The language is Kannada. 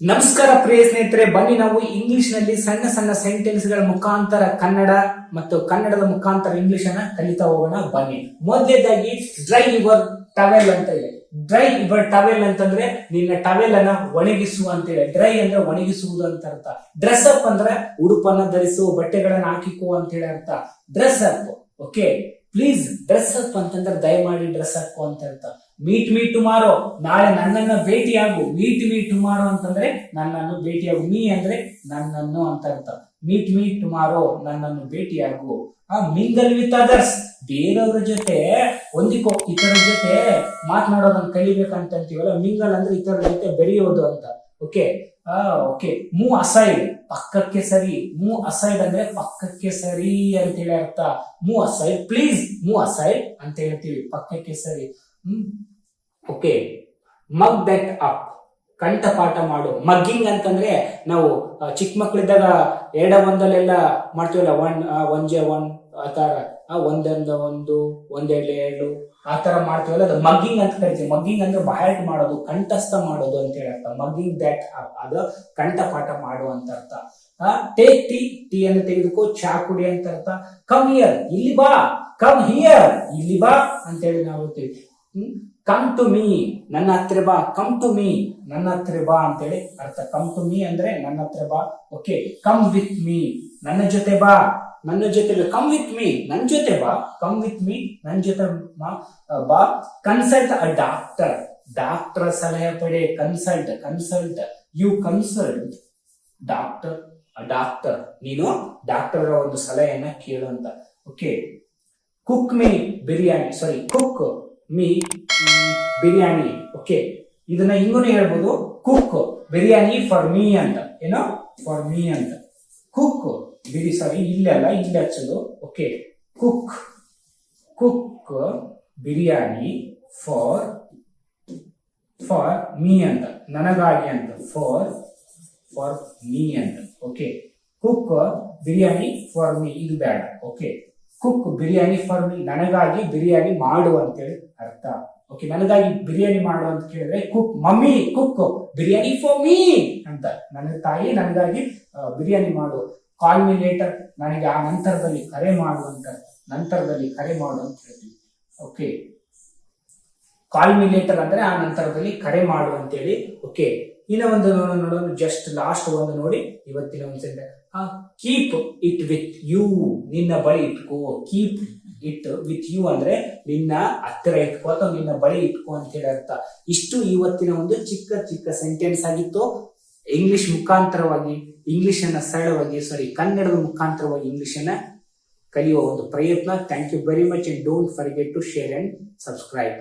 ನಮಸ್ಕಾರ ಪ್ರಿಯ ಸ್ನೇಹಿತರೆ, ಬನ್ನಿ ನಾವು ಇಂಗ್ಲಿಷ್ನಲ್ಲಿ ಸಣ್ಣ ಸಣ್ಣ ಸೆಂಟೆನ್ಸ್ಗಳ ಮುಖಾಂತರ ಕನ್ನಡ ಮತ್ತು ಕನ್ನಡದ ಮುಖಾಂತರ ಇಂಗ್ಲಿಷ್ ಅನ್ನ ಕಲಿತಾ ಹೋಗೋಣ, ಬನ್ನಿ. ಮೊದಲೇದಾಗಿ ಡ್ರೈ ಯುವರ್ ಟವೆಲ್ ಅಂತ ಇದೆ. ಡ್ರೈ ಯುವರ್ ಟವೆಲ್ ಅಂತಂದ್ರೆ ನಿನ್ನ ಟವೆಲ್ ಅನ್ನ ಒಣಗಿಸು ಅಂತ ಹೇಳಿ. ಡ್ರೈ ಅಂದ್ರೆ ಒಣಗಿಸುವುದು ಅಂತ ಅರ್ಥ. ಡ್ರೆಸ್ ಅಪ್ ಅಂದ್ರೆ ಉಡುಪನ್ನ ಧರಿಸು ಬಟ್ಟೆಗಳನ್ನ ಹಾಕಿಕೋ ಅಂತ ಹೇಳಿ ಅರ್ಥ. Dress up okay please dress up ಅಂತಂದ್ರೆ ದಯಮಾಡಿ ಡ್ರೆಸ್ ಅಪ್ ಅಂತ ಅರ್ಥ. ಮೀಟ್ ಮೀ ಟುಮಾರೋ ನಾಳೆ ನನ್ನನ್ನ ಭೇಟಿಯಾಗು. ಮೀಟ್ ಮೀ ಟುಮಾರೋ ಅಂತಂದ್ರೆ ನನ್ನನ್ನು ಭೇಟಿಯಾಗು. ಮೀ ಅಂದ್ರೆ ನನ್ನನ್ನು ಅಂತ ಅರ್ಥ ಮೀಟ್ ಮೀ ಟುಮಾರೋ ನನ್ನನ್ನು ಭೇಟಿಯಾಗು. ಆ ಮಿಂಗಲ್ ವಿತ್ ಅದರ್ಸ್ ಬೇರೆಯವ್ರ ಜೊತೆ ಹೊಂದಿಕೋ. ಇತರ ಜೊತೆ ಮಾತನಾಡೋದನ್ನ ಕಲಿಬೇಕಂತ ಅಂತೀವಲ್ಲ ಮಿಂಗಲ್ ಅಂದ್ರೆ ಇತರ ಜೊತೆ ಬೆರೆಯೋದು ಅಂತ. ಓಕೆ ಆ ಓಕೆ ಮೂ ಅಸೈಡ್ ಪಕ್ಕಕ್ಕೆ ಸರಿ. ಮೂ ಅಸೈಡ್ ಅಂದ್ರೆ ಪಕ್ಕಕ್ಕೆ ಸರಿ ಅಂತ ಹೇಳಿ ಅರ್ಥ. ಮೂ ಅಸೈಡ್ ಪ್ಲೀಸ್ ಮೂ ಅಸೈಡ್ ಅಂತ ಹೇಳ್ತೀವಿ. ಪಕ್ಕಕ್ಕೆ ಸರಿ. ಹ್ಮ್? ಓಕೆ ಮಗ್ ದಟ್ ಅಪ್ ಕಂಠಪಾಠ ಮಾಡು. ಮಗ್ಗಿಂಗ್ ಅಂತಂದ್ರೆ ನಾವು ಚಿಕ್ಕ ಮಕ್ಕಳಿದ್ದಾಗ ಎರಡ ಒಂದಲ್ಲೆಲ್ಲ ಮಾಡ್ತೀವಲ್ಲ? ಒನ್ ಒನ್ ಜೆ ಒನ್ ಆ ತರ. ಒಂದೊಂದು ಒಂದು, ಒಂದೆರಡು ಎರಡು, ಆ ತರ ಮಾಡ್ತೀವಲ್ಲ? ಅದು ಮಗ್ಗಿಂಗ್ ಅಂತ ಕರಿತೀವಿ. ಮಗ್ಗಿಂಗ್ ಅಂದ್ರೆ ಬಹಳ ಮಾಡೋದು, ಕಂಠಸ್ಥ ಮಾಡೋದು ಅಂತ ಹೇಳರ್ಥ. ಮಗ್ಗಿಂಗ್ ದಟ್ ಅಪ್ ಅದು ಕಂಠಪಾಠ ಮಾಡು ಅಂತ ಅರ್ಥ. ಟೇಕ್ ಟೀ ಟೀ ಅನ್ನು ತೆಗೆದುಕೋ, ಚಾ ಕುಡಿ ಅಂತ ಅರ್ಥ. ಕಮ್ ಹಿಯರ್ ಇಲ್ಲಿ ಬಾ. ಕಮ್ ಹಿಯರ್ ಇಲ್ಲಿ ಬಾ ಅಂತ ಹೇಳಿ ನಾವು ಕಮ್ ಟು ಮೀ ನನ್ನ ಹತ್ರ ಬಾ ಕಮ್ ಟು ಮೀ ನನ್ನ ಹತ್ರ ಬಾ ಅಂತೇಳಿ ಅರ್ಥ. ಕಮ್ ಟು ಮೀ ಅಂದ್ರೆ ನನ್ನ ಹತ್ರ ಬಾ. ಓಕೆ ಕಮ್ ವಿತ್ ಮೀ ನನ್ನ ಜೊತೆ ಬಾ. ನನ್ನ ಜೊತೆ ಕಮ್ ವಿತ್ ಮೀ ನನ್ನ ಜೊತೆ ಬಾ. ಕಮ್ ವಿತ್ ಮೀ ನನ್ನ ಜೊತೆ ಬಾ. ಕನ್ಸಲ್ಟ್ ಅ ಡಾಕ್ಟರ್ ಡಾಕ್ಟರ್ ಸಲಹೆ ಪಡೆ consult consult you consult doctor doctor ನೀನು ಡಾಕ್ಟರ್ ಒಂದು ಸಲಹೆಯನ್ನ ಕೇಳು ಅಂತ. Okay cook me biryani sorry cook me biryani okay ಇದನ್ನ ಹಿಂಗೂ ಹೇಳ್ಬೋದು ಕುಕ್ ಬಿರಿಯಾನಿ ಫಾರ್ ಮೀ ಅಂತ. ಏನೋ? ಫಾರ್ ಮೀ ಅಂತ. ಕುಕ್ ಬಿರಿ ಸಾರಿ ಇಲ್ಲ ಅಲ್ಲ, ಇಲ್ಲಿ ಹಚ್ಚೋದು. Okay cook cook biryani for for me ಅಂತ. ನನಗಾಗಿ ಅಂತ. ಫಾರ್ ಫಾರ್ ಮೀ ಅಂತ. Okay cook biryani for me ಇದು ಬೇಡ. Okay cook biryani for me ನನಗಾಗಿ ಬಿರಿಯಾನಿ ಮಾಡು ಅಂತೇಳಿ ಅರ್ಥ. ಓಕೆ ನನಗಾಗಿ ಬಿರಿಯಾನಿ ಮಾಡು ಅಂತ ಕೇಳಿದ್ರೆ cook mummy cook biryani for me ಅಂತ. ನನ್ನ ತಾಯಿ ನನಗಾಗಿ ಬಿರಿಯಾನಿ ಮಾಡು. ಕಾಲ್ ಮೀ ಲೇಟರ್ ನನಗೆ ಆ ನಂತರದಲ್ಲಿ ಕರೆ ಮಾಡು ಅಂತ, ನಂತರದಲ್ಲಿ ಕರೆ ಮಾಡು ಅಂತ ಹೇಳ್ತೀವಿ ಓಕೆ ಕಾಲ್ ಮಿ ಲೇಟರ್ ಅಂದ್ರೆ ಆ ನಂತರದಲ್ಲಿ ಕರೆ ಮಾಡು ಅಂತೇಳಿ. ಓಕೆ ಇನ್ನ ಒಂದು ನೋಡೋಣ ಜಸ್ಟ್ ಲಾಸ್ಟ್ ಒಂದು ನೋಡಿ. ಇವತ್ತಿನ ಒಂದು sentence keep it with you ನಿನ್ನ ಬಳಿ ಇಟ್ಕೋ. ಕೀಪ್ ಇಟ್ ವಿತ್ ಯು ಅಂದ್ರೆ ನಿನ್ನ ಹತ್ತಿರ ಇಟ್ಕೋ ಅಥವಾ ನಿನ್ನ ಬಳಿ ಇಟ್ಕೋ ಅಂತ ಹೇಳಿ ಅರ್ಥ. ಇಷ್ಟು ಇವತ್ತಿನ ಒಂದು ಚಿಕ್ಕ ಚಿಕ್ಕ ಸೆಂಟೆನ್ಸ್ ಆಗಿತ್ತು. ಇಂಗ್ಲಿಷ್ ಮುಖಾಂತರವಾಗಿ ಇಂಗ್ಲಿಷ್ ಅನ್ನ ಸರಳವಾಗಿ ಸಾರಿ ಕನ್ನಡದ ಮುಖಾಂತರವಾಗಿ ಇಂಗ್ಲಿಷ್ ಅನ್ನ ಕಲಿಯುವ ಒಂದು ಪ್ರಯತ್ನ. Thank you very much and don't forget to share and subscribe